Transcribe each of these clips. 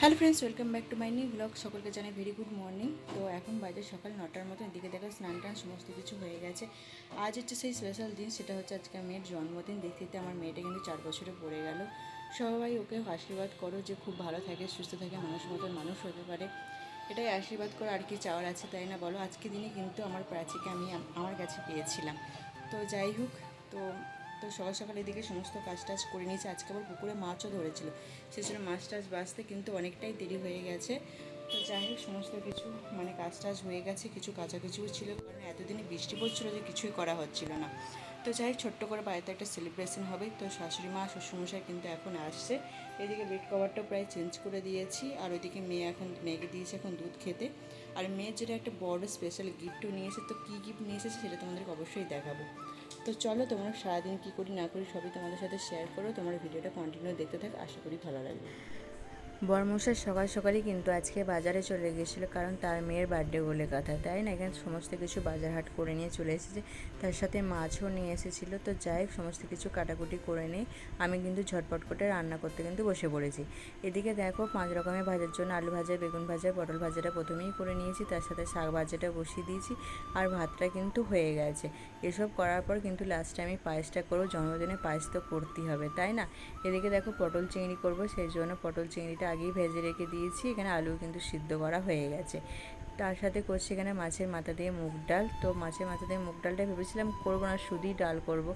Hello friends, welcome back to my new blog. সকলকে জানাই very good morning. তো এখন বাজে সকাল নটার মতো এদিকে দেখো স্নান টান সমস্ত কিছু হয়ে গেছে। আজ হচ্ছে সেই স্পেশাল দিন, সেটা হচ্ছে আজকে মেয়ের জন্মদিন। দেখতে দেখতে আমার মেয়েটা কিন্তু চার বছরে পড়ে গেল। সবাই ওকে আশীর্বাদ করো যে খুব ভালো থাকে, সুস্থ থাকে, মানুষ মতন মানুষ হতে পারে। এটাই আশীর্বাদ করে আর কি চাওয়ার আছে, তাই না বলো? আজকে দিনে কিন্তু আমার প্রাচীকে আমি আমার কাছে পেয়েছিলাম। তো যাই হোক, তো তো সকাল সকাল এদিকে সমস্ত কাজ টাজ করে নিয়েছে। আজকে আবার পুকুরে মাছও ধরেছিল। সেজন্য মাছ টাছ বাঁচতে কিন্তু অনেকটাই দেরি হয়ে গেছে। তো যাই হোক, সমস্ত কিছু মানে কাজ টাজ হয়ে গেছে। কিছু কাঁচা কিছু ছিল, কারণ এতদিনে বৃষ্টি পড়ছিল যে কিছুই করা হচ্ছিল না। তো যাই হোক, ছোট্ট করে বাড়িতে একটা সেলিব্রেশন হবে। তো শাশুড়ি মা, শ্বশুরমশাই কিন্তু এখন আসছে। এদিকে বেড কভারটা প্রায় চেঞ্জ করে দিয়েছি। আর ওইদিকে মেয়ে এখন, মেয়েকে দিয়েছে এখন দুধ খেতে। আর মেয়ের জন্য একটা বড় স্পেশাল গিফটও নিয়ে এসে তো কী গিফট নিয়ে এসেছে সেটা তোমাদেরকে অবশ্যই দেখাবো। তো চলো তোমরা সারাদিন কী করি না করি সবই তোমাদের সাথে শেয়ার করো, তোমার ভিডিওটা কন্টিনিউ দেখতে থাকো, আশা করি ভালো লাগবে। বর্মশাই সকাল সকালই কিন্তু আজকে বাজারে চলে গিয়েছিল, কারণ তার মেয়ের বার্থডে বলে কথা, তাই না? এখানে সমস্ত কিছু বাজার হাট করে নিয়ে চলে এসেছে। তার সাথে মাছও নিয়ে এসেছিল, তো যাই সমস্ত কিছু কাটাকুটি করে নিয়ে আমি কিন্তু ঝটপট করে রান্না করতে কিন্তু বসে পড়েছি। এদিকে দেখো, পাঁচ রকমের ভাজার জন্য আলু ভাজা, বেগুন ভাজা, পটল ভাজাটা প্রথমেই করে নিয়েছি, তার সাথে শাক ভাজাটা বসিয়ে দিয়েছি, আর ভাতটা কিন্তু হয়ে গেছে। এসব করার পর কিন্তু লাস্টে আমি পায়েসটা করব, জন্মদিনে পায়েস তো করতেই হবে, তাই না? এদিকে দেখো, পটল চিংড়ি করব, সেই জন্য পটল চিংড়িটা আগেই ভেজে রেখে দিয়েছি, এখানে আলু কিন্তু সিদ্ধ করা হয়ে গেছে। তার সাথে করছি এখানে মাছের মাথা দিয়ে মুগ ডাল। তো মাছের মাথা দিয়ে মুগ ডালটা ভেবেছিলাম করব না, শুধুই ডাল করব।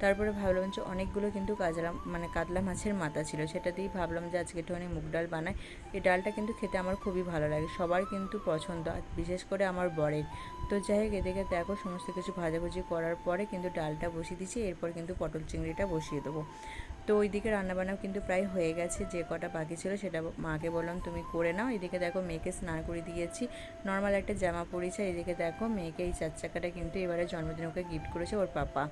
তারপরে ভাবলাম যে অনেকগুলো কিন্তু কাজলা মানে কাতলা মাছের মাথা ছিল, সেটা দিয়েই ভাবলাম যে আজকে একটুখানি মুগ ডাল বানাই। এই ডালটা কিন্তু খেতে আমার খুবই ভালো লাগে, সবার কিন্তু পছন্দ বিশেষ করে আমার বরের। তো যাই হোক, এদিকে দেখো সমস্ত কিছু ভাজাভুজি করার পরে কিন্তু ডালটা বসিয়ে দিচ্ছি, এরপর কিন্তু পটল চিংড়িটা বসিয়ে দেবো। তো ওইদিকে রান্নাবান্নাও কিন্তু প্রায় হয়ে গেছে। যে কটা বাকি ছিল সেটা মাকে বললাম, তুমি করে নাও। এদিকে দেখো মেয়েকে স্নান করে দিয়েছি। নর্মাল একটা জামা পরেছে এদিকে দেখো মেয়েকে এই চার চাকাটা কিন্তু এবারে জন্মদিন ওকে গিফট করেছে ওর পাপা।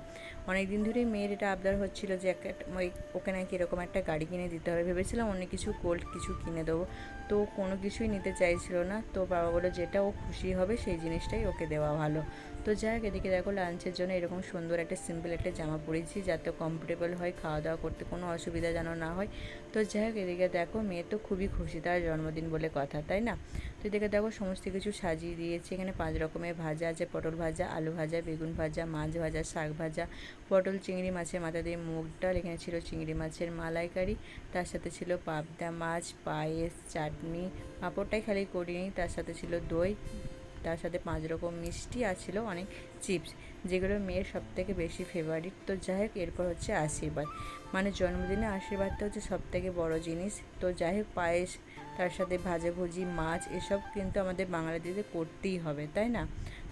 অনেক দিন ধরেই মেয়ের এটা আবদার হচ্ছিল যে একটা ওই ওকে নাকি এরকম একটা গাড়ি কিনে দিতে হবে। ভেবেছিলাম অনেক কিছু গোল্ড কিছু কিনে দেবো। তো কোনো কিছুই নিতে চাইছিল না। তো বাবা বলল, যেটা ও খুশি হবে সেই জিনিসটাই ওকে দেওয়া ভালো। তো যাই হোক, এদিকে দেখো লাঞ্চের জন্য এরকম সুন্দর একটা সিম্পল একটা জামা পরেছি যাতে কমফোর্টেবল হয় খাওয়া দাওয়া করতে কোনো অসুবিধা যেন না হয়। তো যাই হোক, এদিকে দেখো মেয়ে তো খুবই খুশি তার জন্মদিন বলে কথা, তাই না? তো এদিকে দেখো সমস্ত কিছু সাজিয়ে দিয়েছি। এখানে পাঁচ রকমের ভাজা আছে, পটল ভাজা, আলু ভাজা, বেগুন ভাজা, মাছ ভাজা, শাক ভাজা, পটল, চিংড়ি মাছের মাথা দিয়ে মুগ ডাল, এখানে ছিল চিংড়ি মাছের মালাইকারি, তার সাথে ছিল পাবদা মাছ, পায়েস, চাটনি, পাঁপড়টাই খালি করিনি, তার সাথে ছিল দই তার সাথে পাঁচ রকম মিষ্টি আর ছিল অনেক চিপস, যেগুলো মেয়ের সব থেকে বেশি ফেভারিট তো যাই হোক, এরপর হচ্ছে আশীর্বাদ। মানে জন্মদিনে আশীর্বাদটা হচ্ছে সব থেকে বড়ো জিনিস। তো যাই হোক, পায়েস, তার সাথে ভাজাভুজি মাছ, এসব কিন্তু আমাদের বাঙালিদের করতেই হবে, তাই না?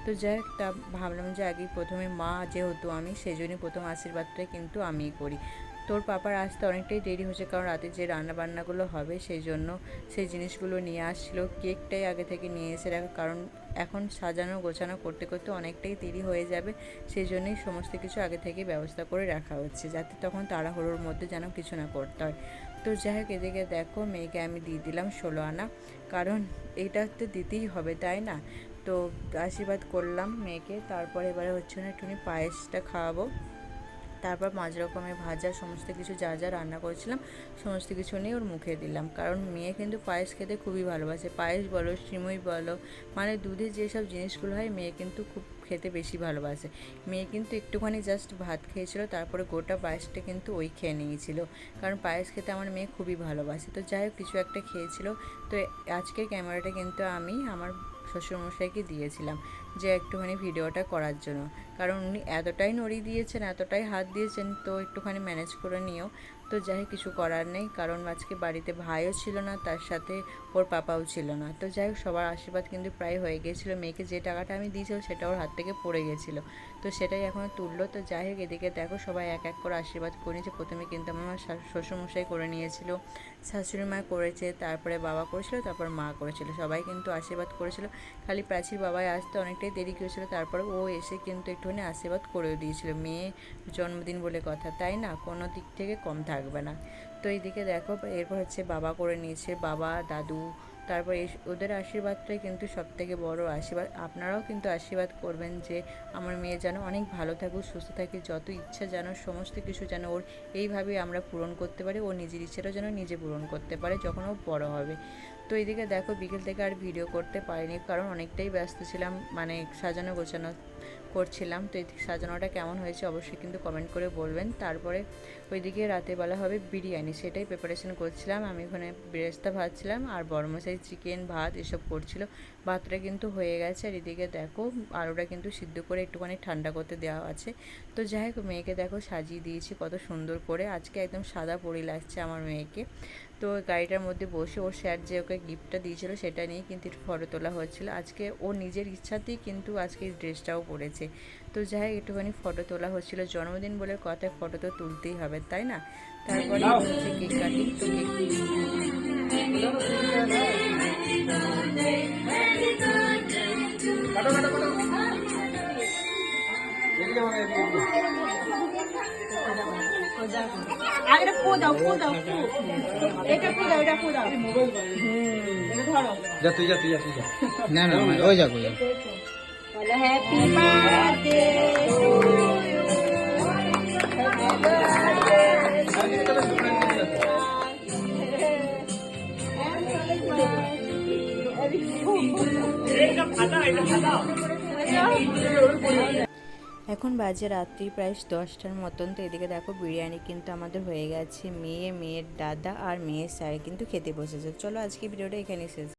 তো যাই হোক, তা ভাবলাম যে আগে প্রথমে মা যেহেতু আমি সেই জন্যই প্রথম আশীর্বাদটাই কিন্তু আমিই করি। তোর পাপার আসতে অনেকটাই দেরি হচ্ছে কারণ রাতে যে রান্নাবান্নাগুলো হবে, সেই জন্য সেই জিনিসগুলো নিয়ে আসছিল। কেকটাই আগে থেকে নিয়ে এসে রাখা, কারণ এখন সাজানো, গোছানো, করতে করতে অনেকটাই দেরি হয়ে যাবে। সেই জন্যই সমস্ত কিছু আগে থেকে ব্যবস্থা করে রাখা হচ্ছে, যাতে তখন তাড়াহুড়োর মধ্যে যেন কিছু না করতে হয়। তো যাই হোক, এদিকে দেখো, মেয়েকে আমি দিয়ে দিলাম ষোলো আনা। কারণ এটা তো দিতেই হবে, তাই না? তো আশীর্বাদ করলাম মেয়েকে। তারপরে এবারে হচ্ছে না একটুখানি পায়েসটা খাওয়াবো। তারপর পাঁচ রকমের ভাজা, সমস্ত কিছু যা যা রান্না করেছিলাম, সমস্ত কিছু নিয়ে ওর মুখে দিলাম। কারণ মেয়ে কিন্তু পায়েস খেতে খুবই ভালোবাসে। পায়েস বলো, সিমই বলো মানে দুধের যেসব জিনিসগুলো হয়, মেয়ে কিন্তু খুব খেতে বেশি ভালোবাসে। মেয়ে কিন্তু একটুখানি জাস্ট ভাত খেয়েছিল, তারপরে গোটা পায়েসটা কিন্তু ওই খেয়ে নিয়েছিল। কারণ পায়েস খেতে আমার মেয়ে খুবই ভালোবাসে। তো যাই হোক, কিছু একটা খেয়েছিল। তো আজকের ক্যামেরাটা কিন্তু আমি, আমার শ্বশুরমশাইকে দিয়েছিলাম যে একটুখানি ভিডিওটা করার জন্য। কারণ উনি এতটাই নড়িয়ে দিয়েছেন, এতটাই হাত দিয়েছেন, তো একটুখানি ম্যানেজ করে নিও। তো যাই, কিছু করার নেই। কারণ আজকে বাড়িতে ভাইও ছিল না, তার সাথে ওর পাপাও ছিল না। তো যাই হোক, সবার আশীর্বাদ কিন্তু প্রায় হয়ে গিয়েছিল। মেয়েকে যে টাকাটা আমি দিয়েছিলাম, সেটা ওর হাত থেকে পড়ে গেছিল তো সেটাই এখন তুললো। তো যাই হোক, এদিকে দেখো, সবাই এক এক করে আশীর্বাদ করে নিয়েছে। প্রথমে কিন্তু আমার শ্বশুরমশাই করে নিয়েছিল, শাশুড়ি মা করেছে, তারপরে বাবা করেছিল, তারপর মা করেছিল। সবাই কিন্তু আশীর্বাদ করেছিল। খালি প্রাচীর বাবাই আসতে অনেকটাই দেরি করেছিল। তারপরে ও এসে কিন্তু একটুখানি আশীর্বাদ করেও দিয়েছিল। মেয়ে জন্মদিন বলে কথা, তাই না? কোনো দিক থেকে কম থাকবে না। তো এইদিকে দেখো, এরপর হচ্ছে বাবা করে নিয়েছে, বাবা, দাদু, তারপর ওদের আশীর্বাদটাই কিন্তু সব থেকে বড় আশীর্বাদ। আপনারাও কিন্তু আশীর্বাদ করবেন যে আমার মেয়ে যেন অনেক ভালো থাকুক, সুস্থ থাকে, যত ইচ্ছা যেন, সমস্ত কিছু যেন ওর এইভাবে আমরা পূরণ করতে পারি ও নিজের ইচ্ছাটাও যেন নিজে পূরণ করতে পারে, যখন ও বড় হবে। তো এইদিকে দেখো বিকেল থেকে আর ভিডিও করতে পারিনি, কারণ অনেকটাই ব্যস্ত ছিলাম মানে সাজানো গোছানো করছিলাম। তো এই সাজানোটা কেমন হয়েছে অবশ্যই কিন্তু কমেন্ট করে বলবেন। তারপরে ওইদিকে রাতে বেলা হবে বিরিয়ানি, সেটাই প্রিপারেশন করছিলাম। আমি ওখানে বেরেস্তা ভাজছিলাম আর বড়মশাই চিকেন ভাত এসব করছিল। ভাতটা কিন্তু হয়ে গেছে আর এদিকে দেখো আলুটা কিন্তু সিদ্ধ করে একটুখানি ঠান্ডা করতে দেওয়া আছে। তো যাই হোক, মেয়েকে দেখো সাজিয়ে দিয়েছি কত সুন্দর করে। আজকে একদম সাদা পরি লাগছে আমার মেয়েকে। তো গাড়িটার মধ্যে বসে ওর স্যার যে ওকে গিফটটা দিয়েছিল সেটা নিয়ে কিন্তু একটু ফটো তোলা হচ্ছিল। আজকে ও নিজের ইচ্ছাতেই কিন্তু আজকে এই ড্রেসটাও পরেছে। তো যাই হোক একটুখানি ফটো তোলা হচ্ছিল। জন্মদিন বলে কথায় ফটো তো তুলতেই হবে তাই না? তারপরে হচ্ছে কেক কাটিং তো কেক আর এটা ফু দাও ফু দাও ফু এটা ফু দাও এটা ফু দাও এটা ধরো যা তুই যা তুই যা তুই যা না না ওই যাক ওই যাক বলে হ্যাপি বার্থডে এখন বাজে রাত্রি, প্রায় দশটার মতন। তো এদিকে দেখো বিরিয়ানি কিন্তু আমাদের হয়ে গেছে। মেয়ে, মেয়ের দাদা আর মেয়ের স্যার কিন্তু খেতে বসেছে। চলো আজকে ভিডিওটা এখানেই শেষ।